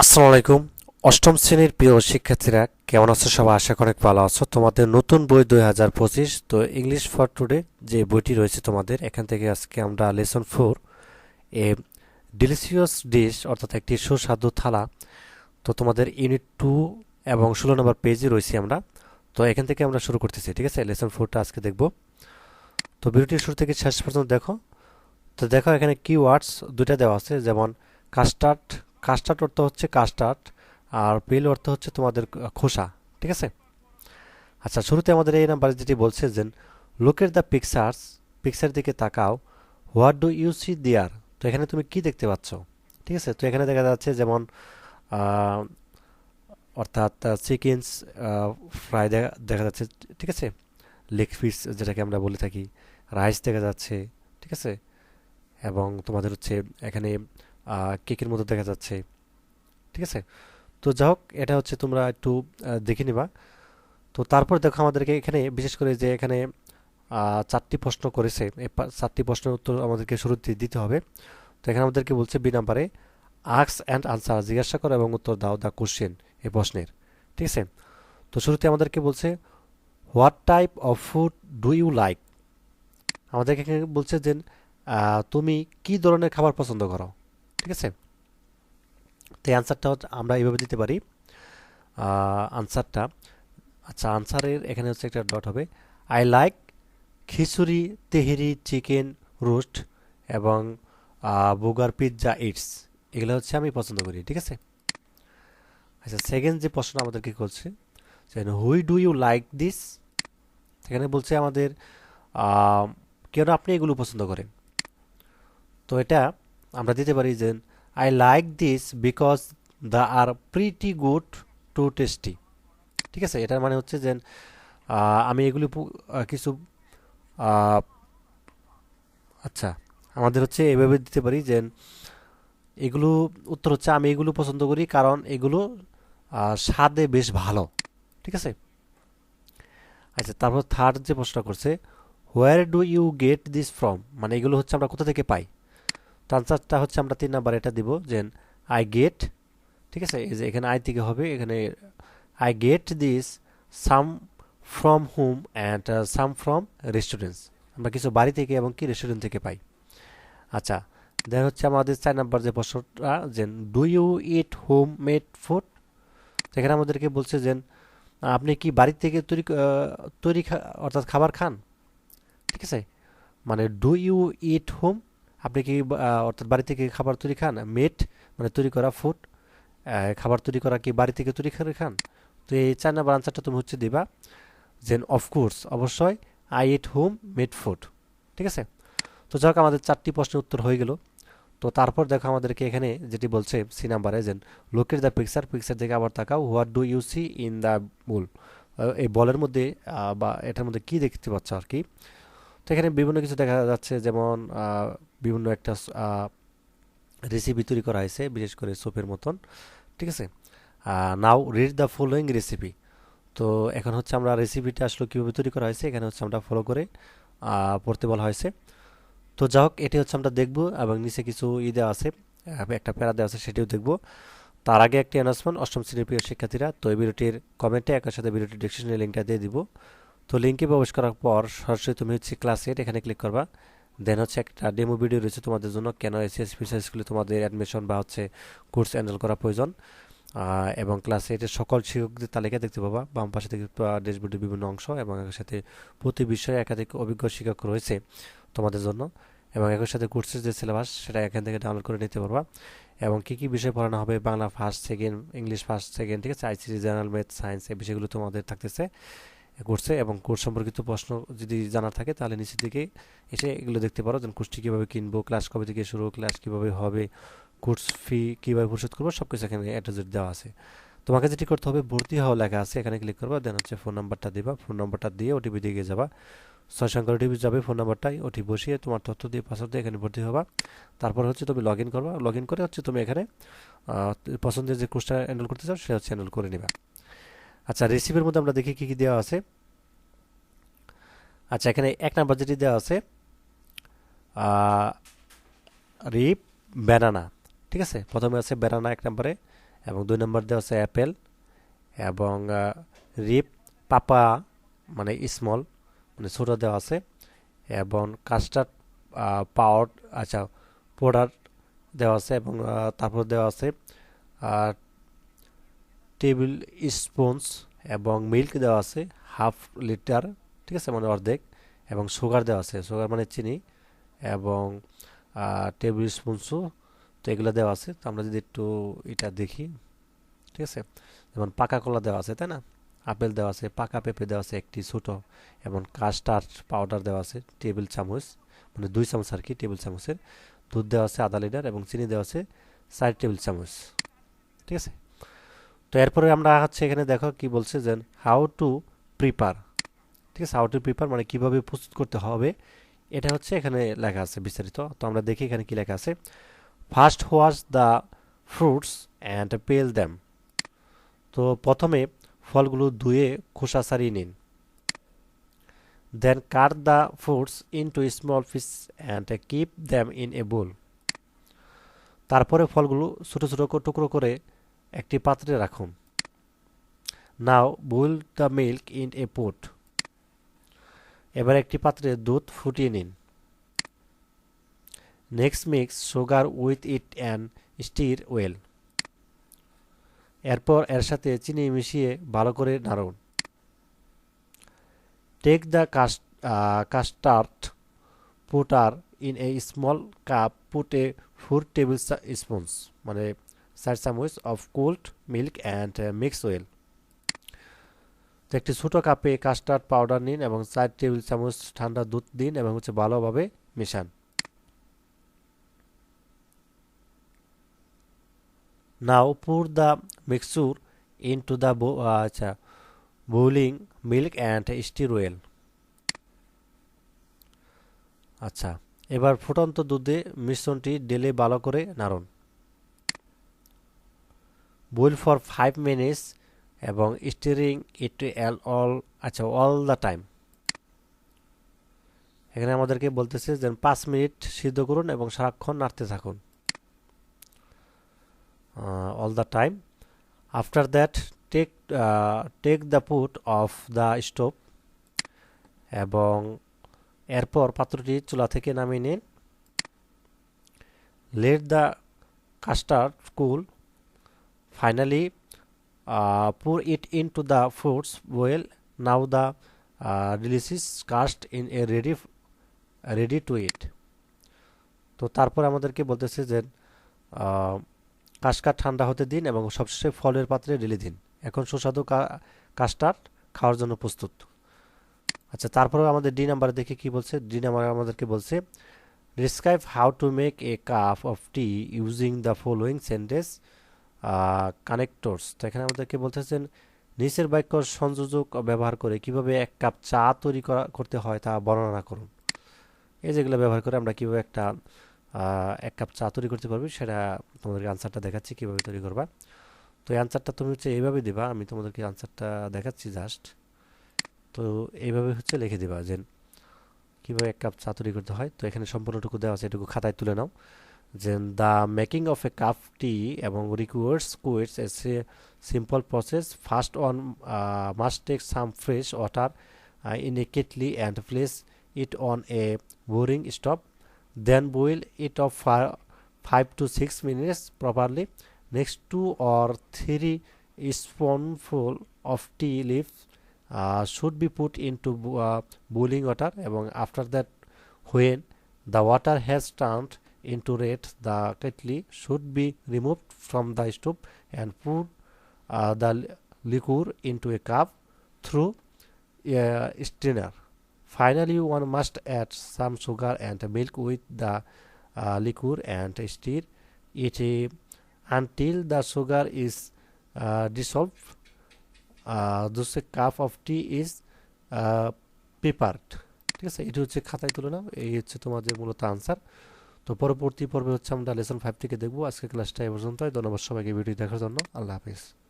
আসসালামু আলাইকুম। অষ্টম শ্রেণির প্রিয় শিক্ষার্থীরা, কেমন আছো সবাই? আশা অনেক ভালো আছো। তোমাদের নতুন বই দুই হাজার পঁচিশ, তো ইংলিশ ফর টুডে যে বইটি রয়েছে তোমাদের, এখান থেকে আজকে আমরা lesson four a delicious dish অর্থাৎ একটি সুস্বাদু থালা, তো তোমাদের ইউনিট টু এবং ষোলো নম্বর পেজে রয়েছি আমরা। তো এখান থেকে আমরা শুরু করতেছি, ঠিক আছে? লেসন ফোরটা আজকে দেখব। তো ভিডিওটির শুরু থেকে শেষ পর্যন্ত দেখো। তো দেখো এখানে কি ওয়ার্ডস দুইটা দেওয়া আছে, যেমন কাস্টার্ড কাস্টার্ড অর্থ হচ্ছে কাস্টার্ড, আর পিল অর্থ হচ্ছে তোমাদের খোসা, ঠিক আছে? আচ্ছা শুরুতে আমাদের এই নাম্বারে যেটি বলছে যে লোকের দ্য পিকচার্স পিকচার দিকে তাকাও what do you see there তো এখানে তুমি কি দেখতে পাচ্ছ? ঠিক আছে? তো এখানে দেখা যাচ্ছে যেমন অর্থাৎ চিকেনস ফ্রাই দেখা যাচ্ছে, ঠিক আছে? লেগ পিস যেটাকে আমরা বলে থাকি রাইস দেখা যাচ্ছে, ঠিক আছে? এবং তোমাদের হচ্ছে এখানে কেকের মতো দেখা যাচ্ছে। ঠিক আছে? তো যাই হোক, এটা হচ্ছে তোমরা একটু দেখে নিবা। তো তারপর দেখো আমাদেরকে এখানে, বিশেষ করে যে এখানে চারটি প্রশ্ন করেছে। চারটি প্রশ্নের উত্তর আমাদেরকে শুরুতে দিতে হবে। তো এখানে আমাদেরকে বলছে বি নাম্বারে আক্স অ্যান্ড আনসার জিজ্ঞাসা করো এবং উত্তর দাও দ্য কোশ্চেন এই প্রশ্নের। ঠিক আছে? তো শুরুতে আমাদেরকে বলছে what type of food do you like আমাদেরকে এখানে বলছে যে তুমি কি ধরনের খাবার পছন্দ করো? ঠিক আছে? তো এই আনসারটা আমরা এইভাবে দিতে পারি। আনসারটা আচ্ছা আনসারের এখানে হচ্ছে একটা ডট হবে। I like khichuri, tehari chicken roast এবং বুগার পিৎজা ইটস এগুলো হচ্ছে আমি পছন্দ করি, ঠিক আছে? আচ্ছা সেকেন্ড যে প্রশ্ন আমাদেরকে করছে why do you like this এখানে বলছে আমাদের কেন আপনি এগুলো পছন্দ করেন? তো এটা আমরা দিতে পারি যে I like this because the are pretty good too tasty ঠিক আছে? এটার মানে হচ্ছে যে আমি এগুলি কিছু আচ্ছা আমাদের হচ্ছে এভাবে দিতে পারি যে, এগুলো, উত্তর হচ্ছে আমি এগুলো পছন্দ করি কারণ এগুলো স্বাদে বেশ ভালো। ঠিক আছে? আচ্ছা তারপর থার্ড যে প্রশ্ন করছে where do you get this from মানে এগুলো হচ্ছে আমরা কোথা থেকে পাই? আনসারটা হচ্ছে আমরা তিন নাম্বার এটা দিব, যে আই গেট ঠিক আছে? এই যে এখানে আই থেকে হবে, এখানে I get this some from home and some from restaurants আমরা কিছু বাড়ি থেকে এবং কি রেস্টুরেন্ট থেকে পাই। আচ্ছা দেন হচ্ছে আমাদের চার নাম্বার যে প্রশ্নটা, যে do you eat homemade food এখানে আমাদেরকে বলছে যে, আপনি কি বাড়ি থেকে তৈরি তৈরি অর্থাৎ খাবার খান? ঠিক আছে? মানে ডু ইউ ইট হোম আপনি কি অর্থাৎ বাড়ি থেকে খাবার তৈরি খান? মেড মানে তৈরি করা ফুড খাবার তৈরি করা কি বাড়ি থেকে তৈরি করে খান? তো এই চার নাম্বার আনসারটা তুমি হচ্ছে দিবা যে অফকোর্স অবশ্যই I eat homemade food ঠিক আছে? তো যাক আমাদের চারটি প্রশ্নের উত্তর হয়ে গেল। তো তারপর দেখো আমাদেরকে এখানে যেটি বলছে সি নাম্বারে যে লোকের দ্য পিকচার পিকচার দেখে আবার তাকাও what do you see in the bowl এই বলের মধ্যে বা এটার মধ্যে কি দেখতে পাচ্ছ আর কি? তো এখানে বিভিন্ন কিছু দেখা যাচ্ছে, যেমন বিভিন্ন একটা রেসিপি তৈরি করা হয়েছে, বিশেষ করে সোপের মতন, ঠিক আছে? Now read the following recipe তো এখন হচ্ছে আমরা রেসিপিটা আসলে কীভাবে তৈরি করা হয়েছে, এখানে হচ্ছে আমরা ফলো করে পড়তে বলা হয়েছে। তো যা হোক, এটি হচ্ছে আমরা দেখব এবং নিচে কিছু ই দেওয়া আছে একটা প্যারা দেওয়া আছে, সেটিও দেখব। তার আগে একটি অ্যানাউন্সমেন্ট অষ্টম শ্রেণির প্রিয় শিক্ষার্থীরা, তো এই ভিডিওটির কমেন্টে একের সাথে ভিডিওটির ডিসক্রিপশনে লিঙ্কটা দিয়ে দিব। তো লিঙ্কে প্রবেশ করার পর সরাসরি তুমি হচ্ছে ক্লাস এইট এখানে ক্লিক করবা। দেন হচ্ছে একটা ডেমো ভিডিও রয়েছে তোমাদের জন্য। কেন এসএস স্কুলে তোমাদের অ্যাডমিশন বা হচ্ছে কোর্স হ্যান্ডেল করা প্রয়োজন? এবং ক্লাস এইটের সকল শিক্ষকদের তালিকা দেখতে পাবা। বাম পাশে দেখতে পাবা ড্যাশবোর্ডের বিভিন্ন অংশ এবং এর সাথে প্রতি বিষয়ে একাধিক অভিজ্ঞ শিক্ষক রয়েছে তোমাদের জন্য। এবং একই সাথে কোর্সের যে সিলেবাস সেটা এখান থেকে ডাউনলোড করে নিতে পারবা। এবং কী কী বিষয় পড়ানো হবে? Bangla first second English first second ঠিক আছে? আইসিটি জেনারেল ম্যাথ সায়েন্স এই বিষয়গুলো তোমাদের থাকতেছে। কোর্সে এবং কোর্স সম্পর্কিত প্রশ্ন যদি জানার থাকে, তাহলে নিচের দিকে এসে এগুলো দেখতে পারো যেন কোর্সটি কীভাবে কিনবো ক্লাস কবে থেকে শুরু ক্লাস কীভাবে হবে, কোর্স ফি কীভাবে পরিশোধ করব সব কিছু এখানে অ্যাড্রেস দেওয়া আছে। তোমাকে যেটি করতে হবে, ভর্তি হওয়া লেখা আছে, এখানে ক্লিক করবা দেন হচ্ছে ফোন নাম্বারটা দিবা ফোন নাম্বারটা দিয়ে ওটিপি দিয়ে যাবা। ছয় সংখ্যার ওটিপি যাবে ফোন নাম্বারটাই ওটি বসিয়ে তোমার তথ্য দিয়ে পাসওয়ার্ড দিয়ে এখানে ভর্তি হবা। তারপর হচ্ছে তুমি লগ ইন করবা লগ ইন করে হচ্ছে তুমি এখানে পছন্দের যে কোর্সটা এনরোল করতে চাও, সেটা হচ্ছে এনরোল করে নিবা। আচ্ছা রেসিপির মধ্যে আমরা দেখি কী কী দেওয়া আছে। আচ্ছা এখানে এক নাম্বার যেটি দেওয়া আছে রিপ ব্যানানা ঠিক আছে? প্রথমে আছে ব্যানানা এক নম্বরে, এবং দুই নম্বর দেওয়া আছে অ্যাপেল এবং রিপ পাপা মানে স্মল মানে ছোটো দেওয়া আছে, এবং কাস্টার্ড পাওয়ার আচ্ছা পাউডার দেওয়া আছে, এবং তারপর দেওয়া আছে টেবিল স্পুনস এবং মিল্ক দেওয়া আছে হাফ লিটার ঠিক আছে মানে অর্ধেক, এবং সুগার দেওয়া আছে। সুগার মানে চিনি এবং টেবিল স্পুনসও তো এগুলো দেওয়া আছে। তো আমরা যদি একটু এটা দেখি, ঠিক আছে? যেমন পাকা কলা দেওয়া আছে, তাই না? আপেল দেওয়া আছে, পাকা পেঁপে দেওয়া আছে একটি ছোটো, এবং কাস্টার্ড পাউডার দেওয়া আছে টেবিল চামচ মানে দুই চামচ আর কি টেবিল চামচের। দুধ দেওয়া আছে আধা লিটার এবং চিনি দেওয়া আছে চার টেবিল চামচ, ঠিক আছে? তো এরপরে আমরা হচ্ছে এখানে দেখো কি বলছে যে হাউ টু প্রিপার ঠিক আছে হাউ টু প্রিপার মানে কীভাবে প্রস্তুত করতে হবে, এটা হচ্ছে এখানে লেখা আছে বিস্তারিত। তো আমরা দেখি এখানে কি লেখা আছে। First wash the fruits and peel them তো প্রথমে ফলগুলো ধুয়ে খোসা সারিয়ে নিন। Then cut the fruits into small piece and keep them in a bowl তারপরে ফলগুলো ছোটো ছোটো টুকরো করে একটি পাত্রে রাখুন। Now boil the milk in a pot এবার একটি পাত্রে দুধ ফুটিয়ে নিন। Next mix sugar with it and stir well এরপর এর সাথে চিনি মিশিয়ে ভালো করে নাড়ুন। Take the custard powder in a small cup put a four tablespoons মানে চার চামচ of cold milk and mix well তো একটি ছোটো কাপে কাস্টার্ড পাউডার নিন এবং চার টেবিল চামচ ঠান্ডা দুধ দিন এবং হচ্ছে ভালোভাবে মেশান। Now pour the mixture into the আচ্ছা boiling milk and stir well আচ্ছা এবার ফুটন্ত দুধে মিশ্রণটি ডেলে ভালো করে নাড়ুন। বয়েল ফর ফাইভ মিনিটস এবং স্টিরিং ইট অ্যাল অল আচ্ছা অল দ্য টাইম এখানে আমাদেরকে বলতেছে যে পাঁচ মিনিট সিদ্ধ করুন এবং সারাক্ষণ নাড়তে থাকুন। All the time after that take take the pot off the stove এবং এরপর পাত্রটি চুলা থেকে নামিয়ে নিন। Let the custard cool Finally, uh, pour it into the fruits boil. Now the uh, delicious cast in a ready ready to eat. তো তারপর আমাদেরকে বলতেছে যে কাশকার ঠান্ডা হতে দিন এবং সবশেষে ফলের পাত্রে ঢেলে দিন এখন সুস্বাদু কাস্টার্ড খাওয়ার জন্য প্রস্তুত আচ্ছা তারপরে আমাদের ডি নাম্বার দেখে কি বলছে ডি নাম্বার আমাদেরকে বলছে describe how to make a cup of tea using the following sentence connectors তো এখানে আমাদেরকে বলতেছেন, নিচের বাক্য সংযোজক ব্যবহার করে কীভাবে এক কাপ চা তৈরি করা, করতে হয় তা বর্ণনা করুন। এই যেগুলো ব্যবহার করে আমরা কীভাবে একটা এক কাপ চা তৈরি করতে পারবি, সেটা তোমাদেরকে আনসারটা দেখাচ্ছি কীভাবে তৈরি করবা। তো এই আনসারটা তুমি হচ্ছে এইভাবে দিবা, আমি তোমাদেরকে আনসারটা দেখাচ্ছি জাস্ট তো এইভাবে হচ্ছে লিখে দিবা যে, কীভাবে এক কাপ চা তৈরি করতে হয়? তো এখানে সম্পূর্ণটুকু দেওয়া আছে, এটুকু খাতায় তুলে নাও। then the making of a cup tea among requires quits as a simple process. First one uh, must take some fresh water uh, in a kettle and place it on a boiling stove. Then boil it up for 5 to 6 minutes properly. Next two or three spoonful of tea leaves uh, should be put into uh, boiling water. Among after that when the water has turned into red the kettle should be removed from the stove and put uh, the liquor into a cup through a strainer finally one must add some sugar and milk with the uh, liquor and stir it uh, until the sugar is uh, dissolved uh, thus a cup of tea is uh, prepared ঠিক আছে এটি হচ্ছে খাতায় তুলে নাও এই হচ্ছে তোমাদের মূলত আনসার তো পরবর্তী পর্বে হচ্ছে আমরা লেসন ফাইভ থেকে দেখব। আজকে ক্লাসটা এ পর্যন্তই। ধন্যবাদ সবাইকে ভিডিও দেখার জন্য। আল্লাহ হাফিজ।